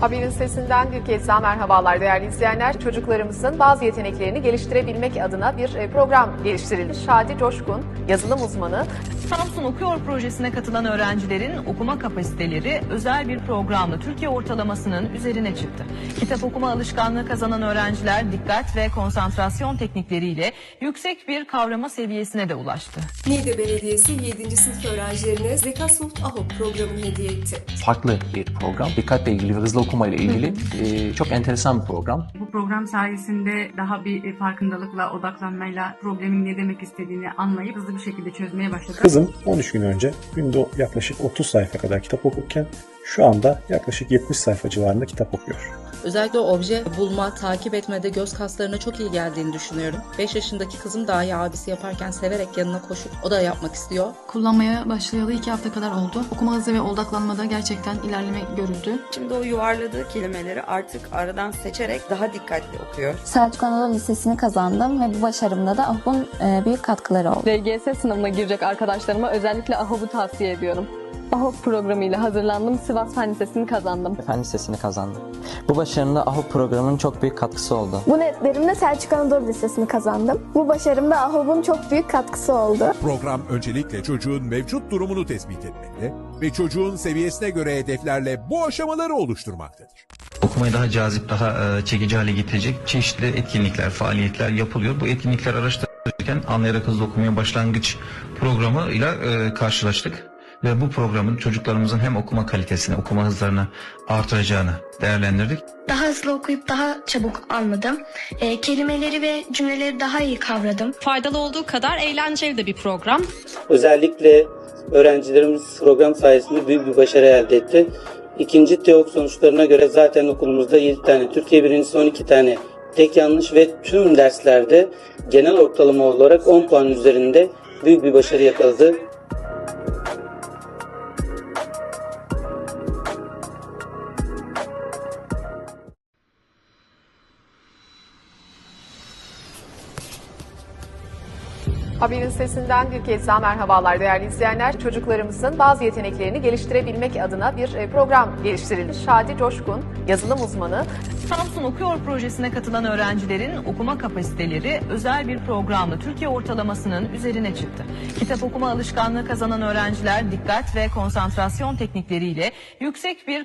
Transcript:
Haberin sesinden bir kez daha merhabalar değerli izleyenler. Çocuklarımızın bazı yeteneklerini geliştirebilmek adına bir e, program geliştirildi. Şadi Coşkun, yazılım uzmanı, Samsun Okuyor projesine katılan öğrencilerin okuma kapasiteleri özel bir programla Türkiye ortalamasının üzerine çıktı. Kitap okuma alışkanlığı kazanan öğrenciler dikkat ve konsantrasyon teknikleriyle yüksek bir kavrama seviyesine de ulaştı. Niğde Belediyesi 7. sınıf öğrencilerine Zekasoft AHO programını hediye etti. farklı bir program. Dikkatle ilgili ve hızlı okuma ile ilgili e, çok enteresan bir program. Bu program sayesinde daha bir e, farkındalıkla, odaklanmayla problemin ne demek istediğini anlayıp hızlı bir şekilde çözmeye başladı. Kızım 13 gün önce günde yaklaşık 30 sayfa kadar kitap okurken şu anda yaklaşık 70 sayfa civarında kitap okuyor. Özellikle obje bulma, takip etmede göz kaslarına çok iyi geldiğini düşünüyorum. 5 yaşındaki kızım dahi abisi yaparken severek yanına koşup o da yapmak istiyor. Kullanmaya başlayalı iki hafta kadar oldu. Okuma hızı ve odaklanmada gerçekten ilerleme görüldü. Şimdi o yuvarladığı kelimeleri artık aradan seçerek daha dikkatli okuyor. Selçuk Anadolu Lisesi'ni kazandım ve bu başarımda da AHB'un e, büyük katkıları oldu. LGS sınavına girecek arkadaşlarıma özellikle AHOB'u tavsiye ediyorum. AHOB programıyla hazırlandım. Sivas Fen Lisesi'ni kazandım. Fen Lisesi'ni kazandım. Bu başarımda AHO programının çok büyük katkısı oldu. Bu netlerimle Selçuk Anadolu Lisesi'ni kazandım. Bu başarımda AHB'un çok büyük katkısı oldu. Program öncelikle çocuğun mevcut durumunu tespit etmekle ve çocuğun seviyesine göre hedeflerle bu aşamaları oluşturmaktadır. okumayı daha cazip, daha e, çekici hale getirecek çeşitli etkinlikler, faaliyetler yapılıyor. Bu etkinlikler araştırırken Anlayarak Hızlı Okumaya Başlangıç programı ile e, karşılaştık. Ve bu programın çocuklarımızın hem okuma kalitesini, okuma hızlarını artıracağını değerlendirdik. Daha hızlı okuyup daha çabuk anladım. E, kelimeleri ve cümleleri daha iyi kavradım. Faydalı olduğu kadar eğlenceli de bir program. Özellikle öğrencilerimiz program sayesinde büyük bir başarı elde etti. İkinci TEOK sonuçlarına göre zaten okulumuzda 7 tane, Türkiye birincisi 12 tane tek yanlış ve tüm derslerde genel ortalama olarak 10 puan üzerinde büyük bir başarı yakaladı. Haberin sesinden bir kez daha merhabalar değerli izleyenler. Çocuklarımızın bazı yeteneklerini geliştirebilmek adına bir e, program geliştirildi. Şadi Coşkun, yazılım uzmanı, Samsun Okuyor projesine katılan öğrencilerin okuma kapasiteleri özel bir programla Türkiye ortalamasının üzerine çıktı. Kitap okuma alışkanlığı kazanan öğrenciler dikkat ve konsantrasyon teknikleriyle yüksek bir